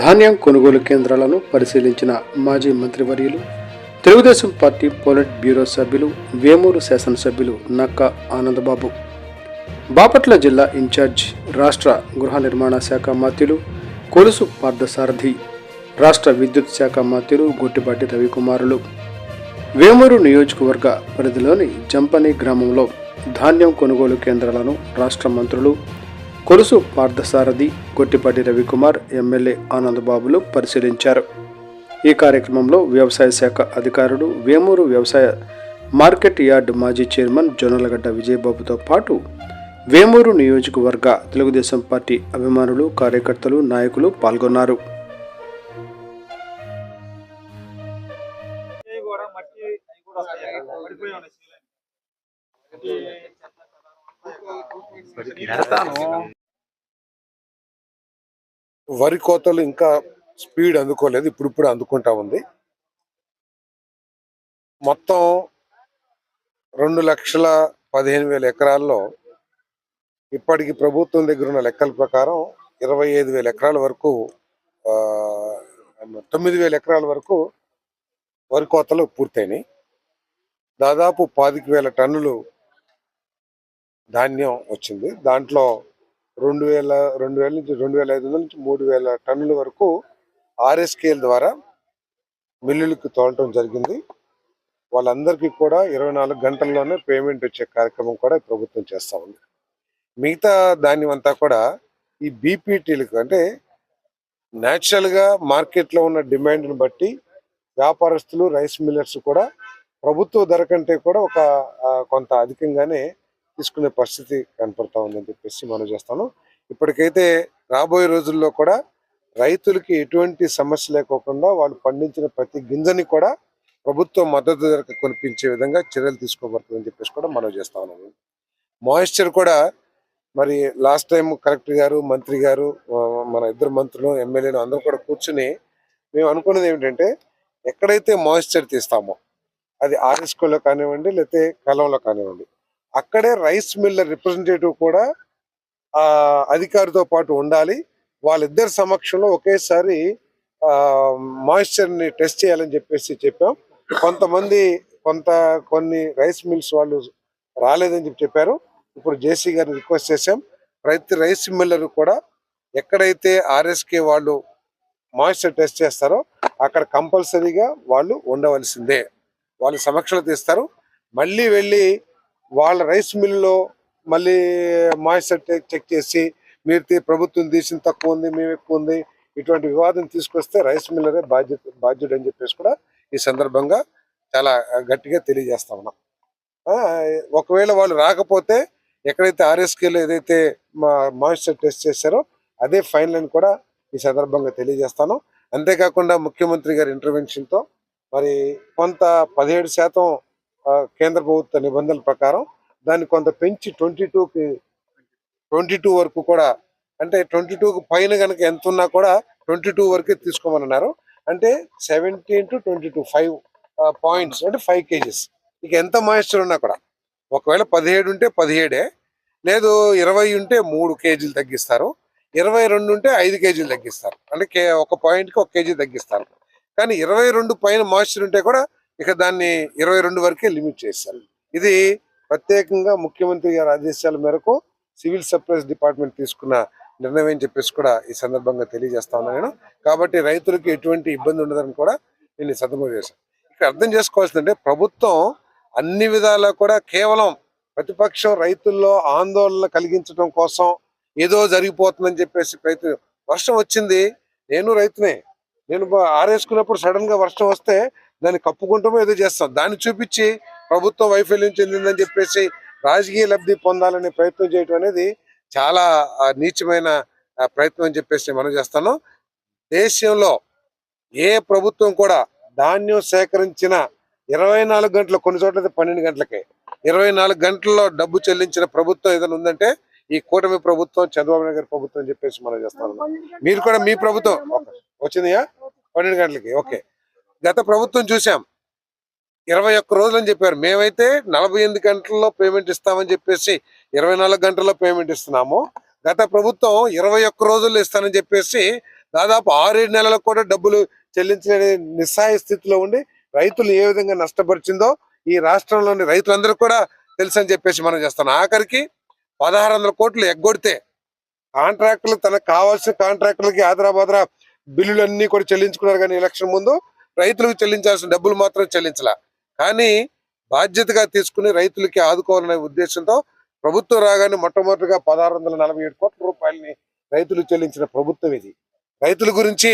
ధాన్యం కొనుగోలు కేంద్రాలను పరిశీలించిన మాజీ మంత్రివర్యులు తెలుగుదేశం పార్టీ పోలిట్ బ్యూరో సభ్యులు వేమూరు శాసనసభ్యులు నక్కా ఆనందబాబు బాపట్ల జిల్లా ఇన్ఛార్జ్ రాష్ట్ర గృహ నిర్మాణ శాఖ మంత్రులు కొలుసు పార్థసారథి రాష్ట్ర విద్యుత్ శాఖ మంత్రులు గొట్టిపాటి రవికుమారులు. వేమూరు నియోజకవర్గ పరిధిలోని జంపని గ్రామంలో ధాన్యం కొనుగోలు కేంద్రాలను రాష్ట్ర మంత్రులు కొలుసు పార్థసారథి గొట్టిపాటి రవికుమార్ ఎమ్మెల్యే ఆనందబాబులు పరిశీలించారు. ఈ కార్యక్రమంలో వ్యవసాయ శాఖ అధికారులు వేమూరు వ్యవసాయ మార్కెట్ యార్డ్ మాజీ చైర్మన్ జొన్నలగడ్డ విజయబాబుతో పాటు వేమూరు నియోజకవర్గ తెలుగుదేశం పార్టీ అభిమానులు కార్యకర్తలు నాయకులు పాల్గొన్నారు. ఇవి వరి కోతలు ఇంకా స్పీడ్ అందుకోలేదు ఇప్పుడు ఇప్పుడు అందుకుంటా ఉంది. మొత్తం రెండు లక్షల పదిహేను వేల ఎకరాల్లో ఇప్పటికి ప్రభుత్వం దగ్గర ఉన్న లెక్కల ప్రకారం ఇరవై ఐదు వేల ఎకరాల వరకు తొమ్మిది వేల ఎకరాల వరకు వరి కోతలు పూర్తయినాయి. దాదాపు పాతిక వేల టన్నులు ధాన్యం వచ్చింది. దాంట్లో రెండు వేల రెండు వేల నుంచి రెండు వేల ఐదు వందల నుంచి మూడు వేల టన్నుల వరకు ఆర్ఎస్కేల్ ద్వారా మిల్లులకు తోలటం జరిగింది. వాళ్ళందరికీ కూడా ఇరవై నాలుగు గంటల్లోనే పేమెంట్ వచ్చే కార్యక్రమం కూడా ప్రభుత్వం చేస్తా ఉంది. మిగతా దానివంతా అంతా కూడా ఈ బీపీటీలకు అంటే న్యాచురల్గా మార్కెట్లో ఉన్న డిమాండ్ని బట్టి వ్యాపారస్తులు రైస్ మిల్లర్స్ కూడా ప్రభుత్వ ధర కంటే కూడా ఒక కొంత అధికంగానే తీసుకునే పరిస్థితి కనపడతా ఉందని చెప్పేసి మనం చేస్తాను. ఇప్పటికైతే రాబోయే రోజుల్లో కూడా రైతులకి ఎటువంటి సమస్య లేకోకుండా వాళ్ళు పండించిన ప్రతి గింజని కూడా ప్రభుత్వం మద్దతు ధరకు కొనిపించే విధంగా చర్యలు తీసుకోబడుతుందని చెప్పేసి కూడా మనం చేస్తా ఉన్నాము. మాయిశ్చర్ కూడా మరి లాస్ట్ టైం కలెక్టర్ గారు మంత్రి గారు మన ఇద్దరు మంత్రులు ఎమ్మెల్యేలు అందరూ కూడా కూర్చుని మేము అనుకున్నది ఏమిటంటే ఎక్కడైతే మాయిశ్చర్ తీస్తామో అది ఆర్ఎస్కోలో కానివ్వండి లేకపోతే కలంలో కానివ్వండి అక్కడే రైస్ మిల్లర్ రిప్రజెంటేటివ్ కూడా ఆ అధికారితో పాటు ఉండాలి. వాళ్ళిద్దరి సమక్షంలో ఒకేసారి మాయిశ్చర్ని టెస్ట్ చేయాలని చెప్పేసి చెప్పాం. కొంతమంది కొంత కొన్ని రైస్ మిల్స్ వాళ్ళు రాలేదని చెప్పి చెప్పారు. ఇప్పుడు జేసీ గారిని రిక్వెస్ట్ చేశాం. ప్రతి రైస్ మిల్లర్ కూడా ఎక్కడైతే ఆర్ఎస్కే వాళ్ళు మాయిశ్చర్ టెస్ట్ చేస్తారో అక్కడ కంపల్సరీగా వాళ్ళు ఉండవలసిందే. వాళ్ళ సమక్షంలో తీస్తారు. మళ్ళీ వెళ్ళి వాళ్ళ రైస్ మిల్లులో మళ్ళీ మాయిశ్చర్ చెక్ చేసి మీరు ప్రభుత్వం తీసిన తక్కువ ఉంది మేము ఎక్కువ ఉంది ఇటువంటి వివాదం తీసుకొస్తే రైస్ మిల్లరే బాధ్యత బాధ్యుడు అని చెప్పేసి కూడా ఈ సందర్భంగా చాలా గట్టిగా తెలియజేస్తా ఉన్నాం. ఒకవేళ వాళ్ళు రాకపోతే ఎక్కడైతే ఆర్ఎస్కేలో ఏదైతే మా మాయిశ్చర్ టెస్ట్ చేశారో అదే ఫైనల్ అని కూడా ఈ సందర్భంగా తెలియజేస్తాను. అంతేకాకుండా ముఖ్యమంత్రి గారి ఇంటర్వెన్షన్తో మరి కొంత పదిహేడు శాతం కేంద్ర ప్రభుత్వ నిబంధనల ప్రకారం దాన్ని కొంత పెంచి ట్వంటీ టూకి ట్వంటీ టూ వరకు కూడా అంటే ట్వంటీ టూకి పైన కనుక ఎంత ఉన్నా కూడా ట్వంటీ టూ వరకే తీసుకోమన్నారు. అంటే seventeen to twenty two five points అంటే ఫైవ్ కేజీస్. ఇక ఎంత మాయిశ్చర్ ఉన్నా కూడా ఒకవేళ పదిహేడు ఉంటే పదిహేడే లేదు ఇరవై ఉంటే మూడు కేజీలు తగ్గిస్తారు ఇరవై రెండు ఉంటే ఐదు కేజీలు తగ్గిస్తారు. అంటే కే ఒక పాయింట్కి ఒక కేజీ తగ్గిస్తారు. కానీ ఇరవై రెండు పైన మాయిశ్చర్ ఉంటే కూడా ఇక దాన్ని ఇరవై రెండు వరకే లిమిట్ చేశారు. ఇది ప్రత్యేకంగా ముఖ్యమంత్రి గారి ఆదేశాల మేరకు సివిల్ సప్లైస్ డిపార్ట్మెంట్ తీసుకున్న నిర్ణయం అని చెప్పేసి కూడా ఈ సందర్భంగా తెలియజేస్తా ఉన్నాను నేను. కాబట్టి రైతులకు ఎటువంటి ఇబ్బంది ఉండదని కూడా నేను సందర్భం చేశాను ఇక్కడ అర్థం చేసుకోవాల్సిందంటే ప్రభుత్వం అన్ని విధాలా కూడా కేవలం ప్రతిపక్షం రైతుల్లో ఆందోళన కలిగించడం కోసం ఏదో జరిగిపోతుందని చెప్పేసి ప్రయత్నం వర్షం వచ్చింది నేను రైతునే. నేను ఆరేసుకున్నప్పుడు సడన్గా వర్షం వస్తే దాన్ని కప్పుకుంటామో ఏదో చేస్తాం. దాన్ని చూపించి ప్రభుత్వం వైఫల్యం చెందిందని చెప్పేసి రాజకీయ లబ్ధి పొందాలనే ప్రయత్నం చేయటం అనేది చాలా నీచమైన ప్రయత్నం అని చెప్పేసి మనం చేస్తాను. దేశంలో ఏ ప్రభుత్వం కూడా ధాన్యం సేకరించిన ఇరవై నాలుగు గంటలు కొన్ని చోట్ల పన్నెండు గంటలకే ఇరవై నాలుగు గంటల్లో డబ్బు చెల్లించిన ప్రభుత్వం ఏదైనా ఉందంటే ఈ కూటమి ప్రభుత్వం చంద్రబాబు నాయుడు గారి ప్రభుత్వం చెప్పేసి మనం చేస్తాను. మీరు కూడా మీ ప్రభుత్వం వచ్చిందియా పన్నెండు గంటలకి ఓకే. గత ప్రభుత్వం చూసాం. ఇరవై ఒక్క రోజులు అని చెప్పారు. మేమైతే నలభై ఎనిమిది గంటల్లో పేమెంట్ ఇస్తామని చెప్పేసి ఇరవై నాలుగు గంటల్లో పేమెంట్ ఇస్తున్నాము. గత ప్రభుత్వం ఇరవై ఒక్క రోజుల్లో ఇస్తానని చెప్పేసి దాదాపు ఆరేడు నెలలకు కూడా డబ్బులు చెల్లించలేని నిస్సాయ స్థితిలో ఉండి రైతులు ఏ విధంగా నష్టపరిచిందో ఈ రాష్ట్రంలోని రైతులందరూ కూడా తెలుసని చెప్పేసి మనం చేస్తాం. ఆఖరికి పదహారు వందల కోట్లు ఎగ్గొడితే కాంట్రాక్టులు తనకు కావాల్సిన కాంట్రాక్టులకి ఆదరాబాదరా బిల్లులన్నీ కూడా చెల్లించుకున్నారు కానీ ఎలక్షన్ ముందు రైతులకు చెల్లించాల్సిన డబ్బులు మాత్రం చెల్లించలా. కానీ బాధ్యతగా తీసుకుని రైతులకి ఆదుకోవాలనే ఉద్దేశంతో ప్రభుత్వం రాగానే మొట్టమొదటిగా పదహారు వందల నలభై ఏడు కోట్ల రూపాయలని రైతులు చెల్లించిన ప్రభుత్వం ఇది. రైతుల గురించి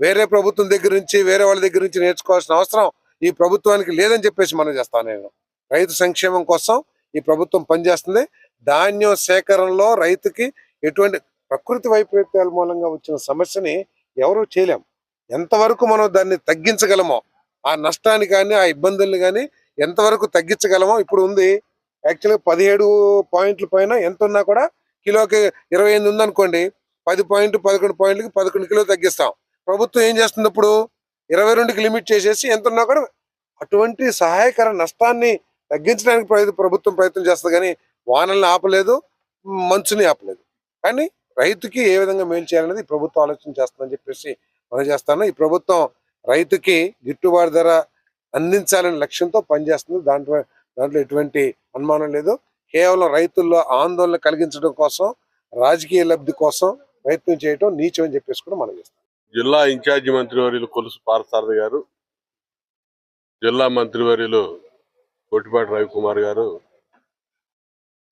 వేరే ప్రభుత్వం దగ్గర నుంచి వేరే వాళ్ళ దగ్గర నుంచి నేర్చుకోవాల్సిన అవసరం ఈ ప్రభుత్వానికి లేదని చెప్పేసి మనం చేస్తాను నేను రైతు సంక్షేమం కోసం ఈ ప్రభుత్వం పనిచేస్తుంది. ధాన్యం సేకరణలో రైతుకి ఎటువంటి ప్రకృతి వైపరీత్యాల మూలంగా వచ్చిన సమస్యని ఎవరూ చేయలేం. ఎంతవరకు మనం దాన్ని తగ్గించగలమో ఆ నష్టాన్ని కానీ ఆ ఇబ్బందుల్ని కానీ ఎంతవరకు తగ్గించగలమో ఇప్పుడు ఉంది. యాక్చువల్గా పదిహేడు పాయింట్ల పైన ఎంత ఉన్నా కూడా కిలోకి ఇరవై ఎనిమిది ఉందనుకోండి పది పాయింట్ పదకొండు పాయింట్లకి పదకొండు కిలో తగ్గిస్తాం. ప్రభుత్వం ఏం చేస్తుంది ఇప్పుడు? ఇరవై రెండుకి లిమిట్ చేసేసి ఎంత ఉన్నా కూడా అటువంటి సహాయకర నష్టాన్ని తగ్గించడానికి ప్రభుత్వం ప్రయత్నం చేస్తుంది కానీ వానల్ని ఆపలేదు మంచుని ఆపలేదు. కానీ రైతుకి ఏ విధంగా మేలు చేయాలనేది ప్రభుత్వం ఆలోచన చేస్తుందని చెప్పేసి మనం చేస్తాను. ఈ ప్రభుత్వం రైతుకి గిట్టుబాటు ధర అందించాలనే లక్ష్యంతో పనిచేస్తుంది. దాంట్లో దాంట్లో ఎటువంటి అనుమానం లేదు. కేవలం రైతుల్లో ఆందోళన కలిగించడం కోసం రాజకీయ లబ్ధి కోసం ప్రయత్నం చేయడం నీచం అని చెప్పేసి కూడా మనం చేస్తాం. జిల్లా ఇన్ఛార్జి మంత్రివర్యులు కొలుసు పార్థసారథి గారు జిల్లా మంత్రివర్యులు కొట్టిపాటి రవికుమార్ గారు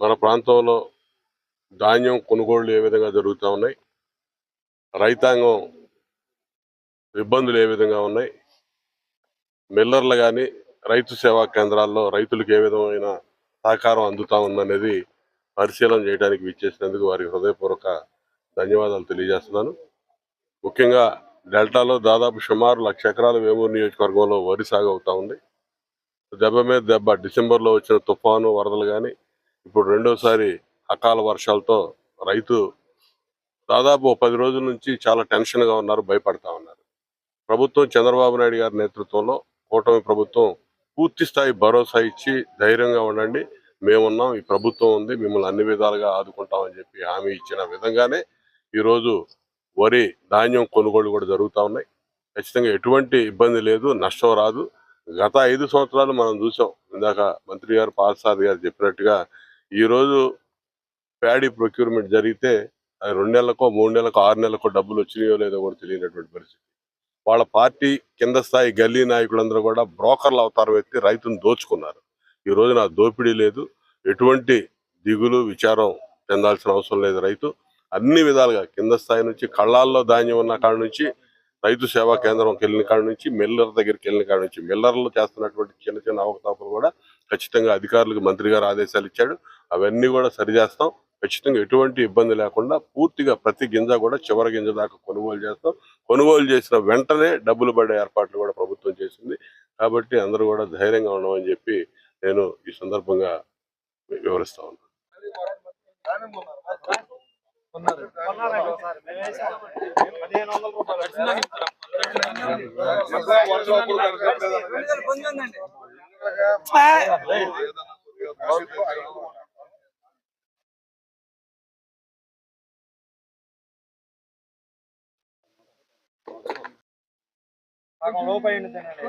మన ప్రాంతంలో ధాన్యం కొనుగోళ్ళు ఏ విధంగా జరుగుతూ ఉన్నాయి? రైతాంగం ఇబ్బందులు ఏ విధంగా ఉన్నాయి? మిల్లర్లు కానీ రైతు సేవా కేంద్రాల్లో రైతులకు ఏ విధమైన సహకారం అందుతా ఉందనేది పరిశీలన చేయడానికి విచ్చేసినందుకు వారికి హృదయపూర్వక ధన్యవాదాలు తెలియజేస్తున్నాను. ముఖ్యంగా డెల్టాలో దాదాపు సుమారు లక్ష ఎకరాల వేమూరు నియోజకవర్గంలో వరి సాగు అవుతా ఉంది. దెబ్బ మీద దెబ్బ డిసెంబర్లో వచ్చిన తుఫాను వరదలు కానీ ఇప్పుడు రెండోసారి అకాల వర్షాలతో రైతు దాదాపు పది రోజుల నుంచి చాలా టెన్షన్గా ఉన్నారు భయపడతా ఉన్నారు. ప్రభుత్వం చంద్రబాబు నాయుడు గారి నేతృత్వంలో కూటమి ప్రభుత్వం పూర్తి స్థాయి భరోసా ఇచ్చి ధైర్యంగా ఉండండి. మేమున్నాం ఈ ప్రభుత్వం ఉంది మిమ్మల్ని అన్ని విధాలుగా ఆదుకుంటామని చెప్పి హామీ ఇచ్చిన విధంగానే ఈరోజు వరి ధాన్యం కొనుగోలు కూడా జరుగుతూ ఉన్నాయి. ఖచ్చితంగా ఎటువంటి ఇబ్బంది లేదు నష్టం రాదు. గత ఐదు సంవత్సరాలు మనం చూసాం ఇందాక మంత్రి గారు పాల్సాద్ గారు చెప్పినట్టుగా ఈరోజు ప్యాడీ ప్రొక్యూర్మెంట్ జరిగితే అది రెండు నెలలకో మూడు నెలలకో ఆరు నెలలకో డబ్బులు వచ్చినాయో లేదో కూడా తెలియనటువంటి పరిస్థితి. వాళ్ళ పార్టీ కింద స్థాయి గల్లీ నాయకులందరూ కూడా బ్రోకర్లు అవతారం ఎత్తి రైతును దోచుకున్నారు. ఈ రోజున దోపిడీ లేదు. ఎటువంటి దిగులు విచారం చెందాల్సిన అవసరం లేదు రైతు. అన్ని విధాలుగా కింద స్థాయి నుంచి కళ్ళాల్లో ధాన్యం ఉన్న కాడ నుంచి రైతు సేవా కేంద్రంకి వెళ్ళిన కాడ నుంచి మిల్లర్ దగ్గరికి వెళ్ళిన కాడ నుంచి మిల్లర్లు చేస్తున్నటువంటి చిన్న చిన్న అవకతవకలు కూడా ఖచ్చితంగా అధికారులకు మంత్రి గారు ఆదేశాలు ఇచ్చాడు. అవన్నీ కూడా సరిచేస్తాం. ఖచ్చితంగా ఎటువంటి ఇబ్బంది లేకుండా పూర్తిగా ప్రతి గింజ కూడా చివరి గింజ దాకా కొనుగోలు చేస్తాం. కొనుగోలు చేసిన వెంటనే డబ్బులు పడే ఏర్పాట్లు కూడా ప్రభుత్వం చేసింది. కాబట్టి అందరూ కూడా ధైర్యంగా ఉండమని చెప్పి నేను ఈ సందర్భంగా వివరిస్తా ఉన్నాను. పదిహేను సగం లోపు అయింది తినండి